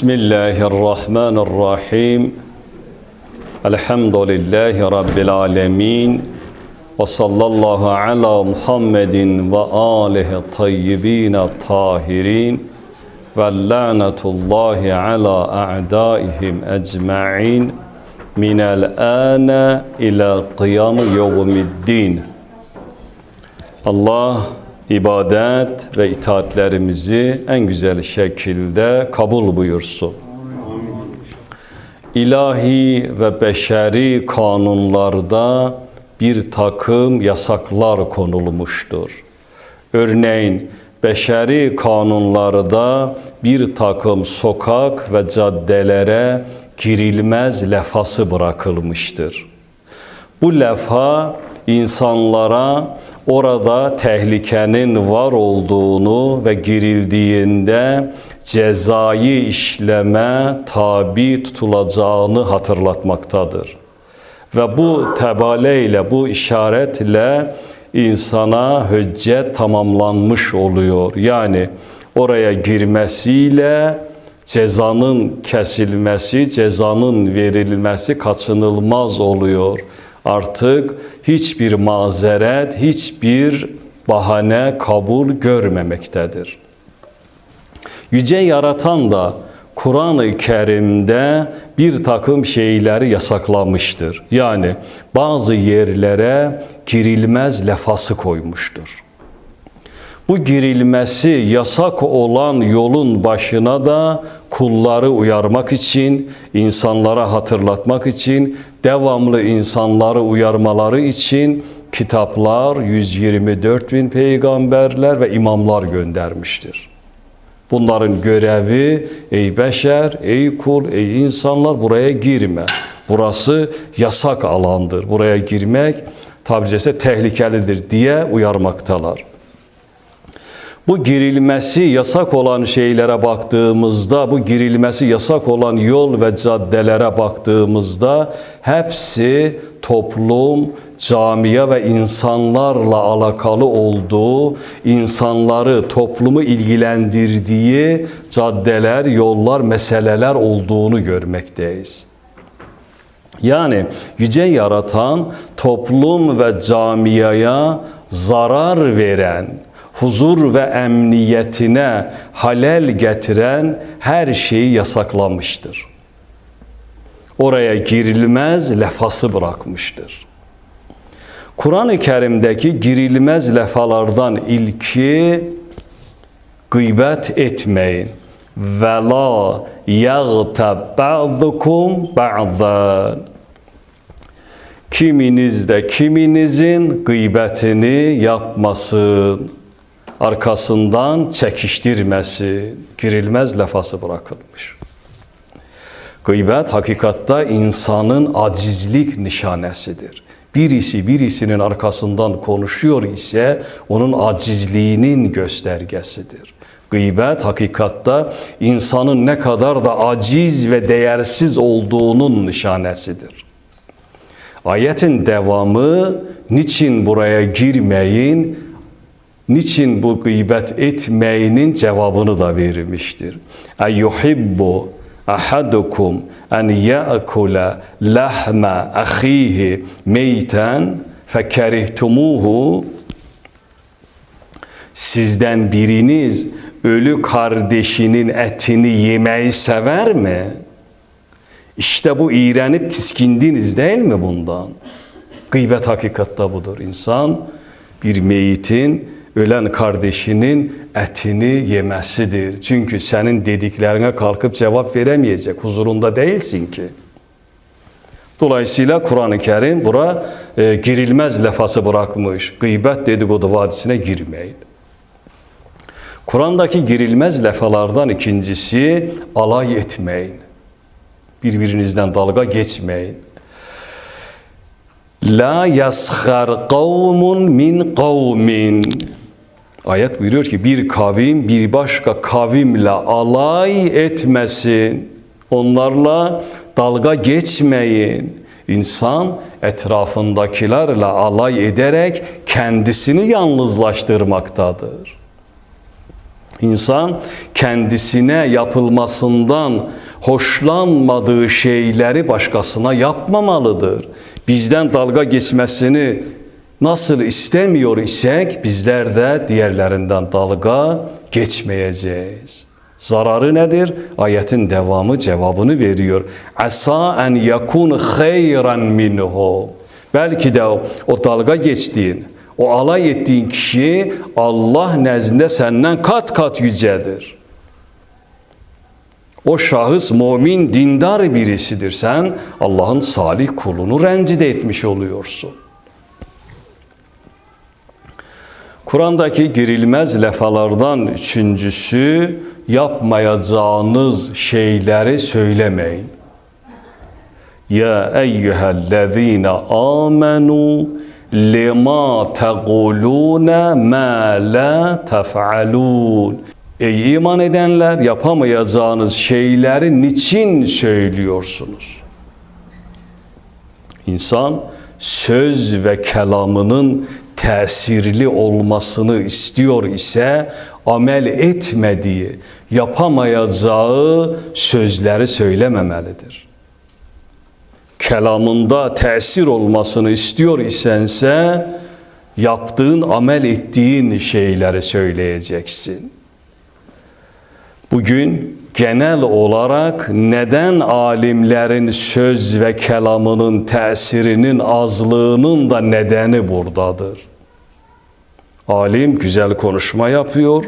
بسم الله الرحمن الرحيم. الحمد لله رب العالمين وصلى الله على محمد وآله الطيبين الطاهرين واللعنة الله على أعدائهم أجمعين. من الآن إلى قيام يوم الدين. Allah ibadet ve itaatlerimizi en güzel şekilde kabul buyursun. İlahi ve beşeri kanunlarda bir takım yasaklar konulmuştur. Örneğin beşeri kanunlarda bir takım sokak ve caddelere girilmez lefası bırakılmıştır. Bu lefa insanlara orada tehlikenin var olduğunu ve girildiğinde cezai işleme tabi tutulacağını hatırlatmaktadır. Ve bu tebaleyle, bu işaretle insana hüccet tamamlanmış oluyor. Yani oraya girmesiyle cezanın kesilmesi, cezanın verilmesi kaçınılmaz oluyor. Artık hiçbir mazeret, hiçbir bahane kabul görmemektedir. Yüce Yaratan da Kur'an-ı Kerim'de bir takım şeyleri yasaklamıştır. Yani bazı yerlere girilmez lefası koymuştur. Bu girilmesi yasak olan yolun başına da kulları uyarmak için, insanlara hatırlatmak için, devamlı insanları uyarmaları için kitaplar, 124 bin peygamberler ve imamlar göndermiştir. Bunların görevi ey beşer, ey kul, ey insanlar buraya girme. Burası yasak alandır. Buraya girmek tabi caizse tehlikelidir diye uyarmaktalar. Bu girilmesi yasak olan şeylere baktığımızda, bu girilmesi yasak olan yol ve caddelere baktığımızda hepsi toplum, camiye ve insanlarla alakalı olduğu, insanları, toplumu ilgilendirdiği caddeler, yollar, meseleler olduğunu görmekteyiz. Yani yüce yaratan toplum ve camiyaya zarar veren, huzur ve emniyetine halel getiren her şeyi yasaklamıştır. Oraya girilmez lefası bırakmıştır. Kur'an-ı Kerim'deki girilmez lefalardan ilki gıybet etmeyin. Ve la yagtab ba'dukum ba'dan. Kiminiz de kiminizin gıybetini yapmasın arkasından çekiştirmesi, girilmez lafası bırakılmış. Gıybet hakikatta insanın acizlik nişanesidir. Birisi birisinin arkasından konuşuyor ise onun acizliğinin göstergesidir. Gıybet hakikatta insanın ne kadar da aciz ve değersiz olduğunun nişanesidir. Ayetin devamı niçin buraya girmeyin, niçin bu gıybet etmeyinin cevabını da vermiştir. Eyyuhibbu ahadukum en ya'kula lahma ahihi meyten fekerihtumuhu Sizden biriniz ölü kardeşinin etini yemeyi sever mi? İşte bu iğrenip tiskindiniz değil mi bundan? Gıybet hakikatta budur. İnsan bir meyitin ölen kardeşinin etini yemesidir. Çünkü senin dediklerine kalkıp cevap veremeyecek. Huzurunda değilsin ki. Dolayısıyla Kur'an-ı Kerim bura e, girilmez lafası bırakmış. Gıybet dedikodu vadisine girmeyin. Kur'an'daki girilmez lefalardan ikincisi alay etmeyin. Birbirinizden dalga geçmeyin. La yaskhar kavmun min kavmin. Ayet buyuruyor ki bir kavim bir başka kavimle alay etmesin. Onlarla dalga geçmeyin. İnsan etrafındakilerle alay ederek kendisini yalnızlaştırmaktadır. İnsan kendisine yapılmasından hoşlanmadığı şeyleri başkasına yapmamalıdır. Bizden dalga geçmesini nasıl istemiyor isek bizler de diğerlerinden dalga geçmeyeceğiz. Zararı nedir? Ayetin devamı cevabını veriyor. Asa en yakun hayran minhu. Belki de o, o dalga geçtiğin, o alay ettiğin kişi Allah nezdinde senden kat kat yücedir. O şahıs mümin, dindar birisidir. Sen Allah'ın salih kulunu rencide etmiş oluyorsun. Kur'an'daki girilmez lefalardan üçüncüsü yapmayacağınız şeyleri söylemeyin. Ya eyyühellezine amenu lima tegulune ma la tef'alun. Ey iman edenler yapamayacağınız şeyleri niçin söylüyorsunuz? İnsan söz ve kelamının tesirli olmasını istiyor ise amel etmediği, yapamayacağı sözleri söylememelidir. Kelamında tesir olmasını istiyor isense yaptığın, amel ettiğin şeyleri söyleyeceksin. Bugün genel olarak neden alimlerin söz ve kelamının tesirinin azlığının da nedeni buradadır. Alim güzel konuşma yapıyor,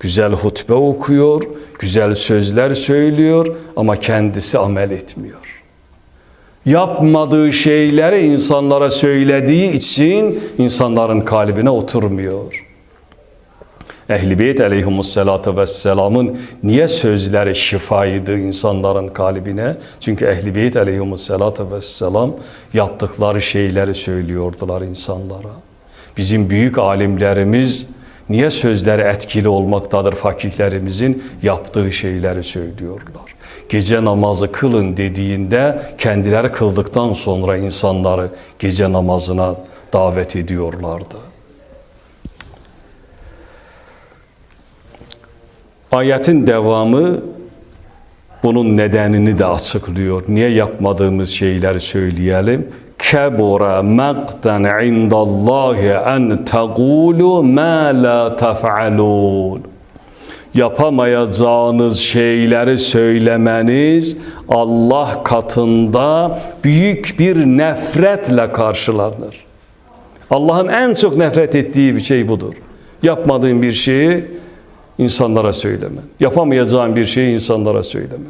güzel hutbe okuyor, güzel sözler söylüyor ama kendisi amel etmiyor. Yapmadığı şeyleri insanlara söylediği için insanların kalbine oturmuyor. Ehl-i Beyt aleyhimussalatu vesselamın niye sözleri şifaydı insanların kalbine? Çünkü Ehl-i Beyt aleyhimussalatu vesselam yaptıkları şeyleri söylüyordular insanlara. Bizim büyük alimlerimiz niye sözleri etkili olmaktadır fakihlerimizin yaptığı şeyleri söylüyorlar. Gece namazı kılın dediğinde kendileri kıldıktan sonra insanları gece namazına davet ediyorlardı. Ayetin devamı bunun nedenini de açıklıyor. Niye yapmadığımız şeyleri söyleyelim? Kebura maqtan indallahi en tegulu ma la tef'alun. Yapamayacağınız şeyleri söylemeniz Allah katında büyük bir nefretle karşılanır. Allah'ın en çok nefret ettiği bir şey budur. Yapmadığın bir şeyi insanlara söyleme. Yapamayacağın bir şeyi insanlara söyleme.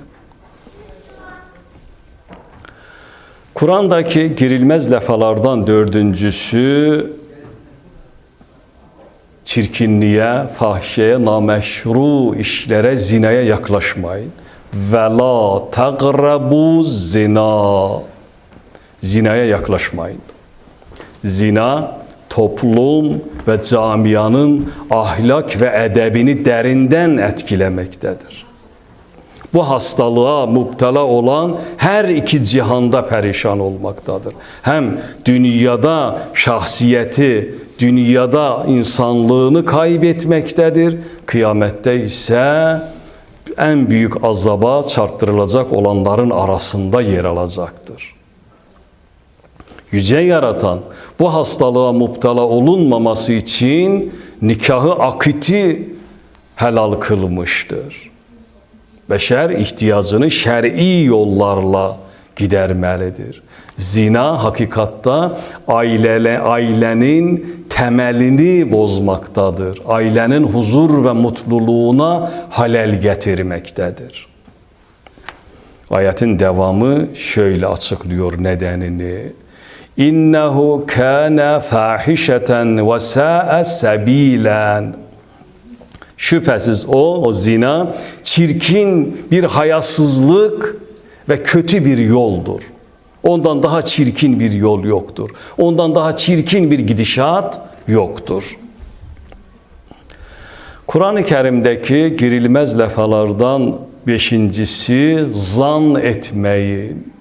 Kur'an'daki girilmez lefalardan dördüncüsü çirkinliğe, fahşeye, nameşru işlere, zinaya yaklaşmayın. Ve la tagrabu zina. Zinaya yaklaşmayın. Zina toplum ve camianın ahlak ve edebini derinden etkilemektedir. Bu hastalığa müptela olan her iki cihanda perişan olmaktadır. Hem dünyada şahsiyeti, dünyada insanlığını kaybetmektedir. Kıyamette ise en büyük azaba çarptırılacak olanların arasında yer alacaktır. Yüce yaratan bu hastalığa müptela olunmaması için nikahı akiti helal kılmıştır. Beşer ihtiyacını şer'i yollarla gidermelidir. Zina hakikatta ailele, ailenin temelini bozmaktadır. Ailenin huzur ve mutluluğuna halel getirmektedir. Ayetin devamı şöyle açıklıyor nedenini. İnnehu kana fahişeten ve sa'a sabilen. Şüphesiz o, o zina çirkin bir hayasızlık ve kötü bir yoldur. Ondan daha çirkin bir yol yoktur. Ondan daha çirkin bir gidişat yoktur. Kur'an-ı Kerim'deki girilmez lefalardan beşincisi zan etmeyin.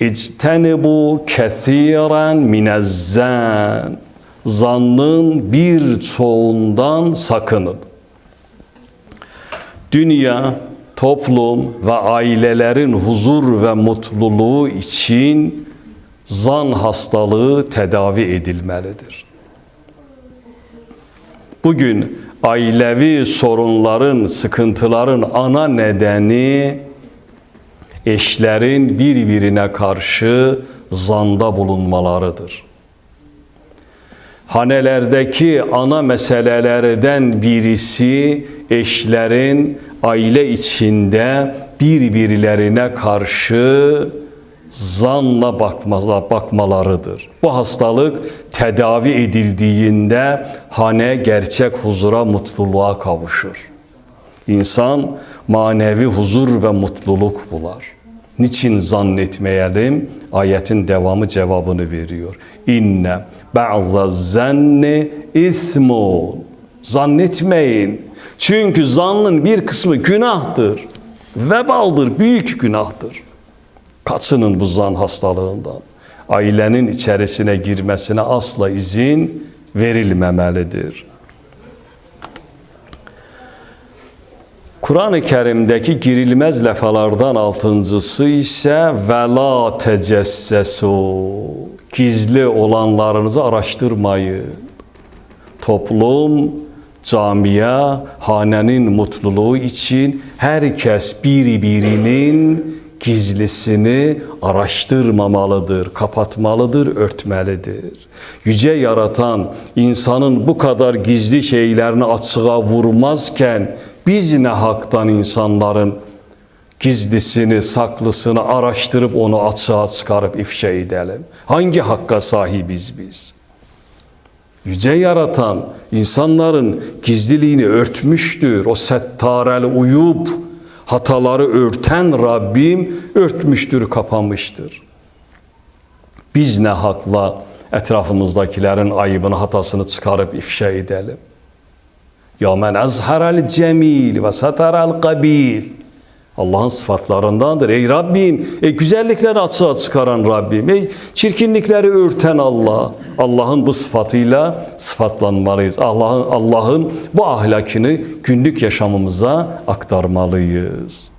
İctenibu kethiren minezzan. Zannın bir çoğundan sakının. Dünya, toplum ve ailelerin huzur ve mutluluğu için zan hastalığı tedavi edilmelidir. Bugün ailevi sorunların, sıkıntıların ana nedeni eşlerin birbirine karşı zanda bulunmalarıdır. Hanelerdeki ana meselelerden birisi eşlerin aile içinde birbirlerine karşı zanla bakmaza, bakmalarıdır. Bu hastalık tedavi edildiğinde hane gerçek huzura, mutluluğa kavuşur. İnsan manevi huzur ve mutluluk bular. Niçin zannetmeyelim? Ayetin devamı cevabını veriyor. İnne ba'za zanni ismun. Zannetmeyin. Çünkü zannın bir kısmı günahtır. Vebaldır, büyük günahtır. Kaçının bu zan hastalığından. Ailenin içerisine girmesine asla izin verilmemelidir. Kur'an-ı Kerim'deki girilmez lefalardan altıncısı ise vela tecessesu. Gizli olanlarınızı araştırmayın. Toplum, camiye, hanenin mutluluğu için herkes birbirinin gizlisini araştırmamalıdır, kapatmalıdır, örtmelidir. Yüce yaratan insanın bu kadar gizli şeylerini açığa vurmazken biz ne haktan insanların gizlisini, saklısını araştırıp onu açığa çıkarıp ifşa edelim? Hangi hakka sahibiz biz? Yüce yaratan insanların gizliliğini örtmüştür. O settarel uyub, hataları örten Rabbim örtmüştür, kapamıştır. Biz ne hakla etrafımızdakilerin ayıbını, hatasını çıkarıp ifşa edelim? Azharel cemil ve satarel kabil. Allah'ın sıfatlarındandır. Ey Rabbim, ey güzellikleri açığa çıkaran Rabbim, ey çirkinlikleri örten Allah. Allah'ın bu sıfatıyla sıfatlanmalıyız. Allah'ın Allah'ın bu ahlakını günlük yaşamımıza aktarmalıyız.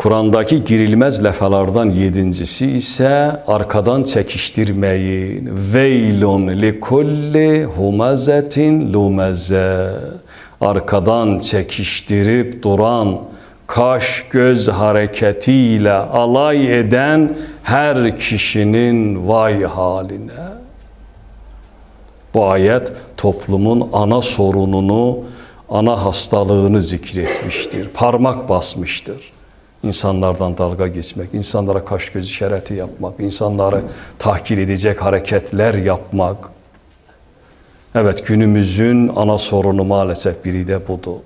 Kur'an'daki girilmez lefalardan yedincisi ise arkadan çekiştirmeyin. Veylun li kulli humazetin lumeze. Arkadan çekiştirip duran, kaş göz hareketiyle alay eden her kişinin vay haline. Bu ayet toplumun ana sorununu, ana hastalığını zikretmiştir. Parmak basmıştır. İnsanlardan dalga geçmek, insanlara kaş göz işareti yapmak, insanları tahkir edecek hareketler yapmak. Evet günümüzün ana sorunu maalesef biri de budur.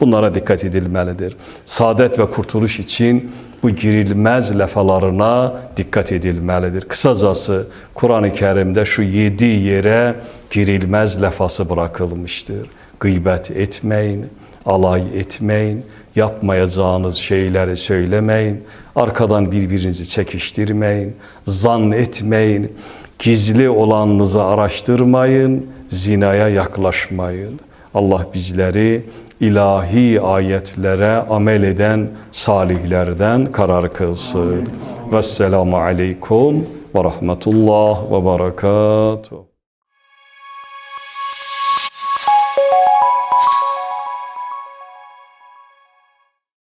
Bunlara dikkat edilmelidir. Saadet ve kurtuluş için bu girilmez lefalarına dikkat edilmelidir. Kısacası Kur'an-ı Kerim'de şu yedi yere girilmez lefası bırakılmıştır. Gıybet etmeyin, alay etmeyin, yapmayacağınız şeyleri söylemeyin, arkadan birbirinizi çekiştirmeyin, zan etmeyin, gizli olanınızı araştırmayın, zinaya yaklaşmayın. Allah bizleri ilahi ayetlere amel eden salihlerden karar kılsın. Vesselamu aleykum ve rahmetullah ve berekatuhu.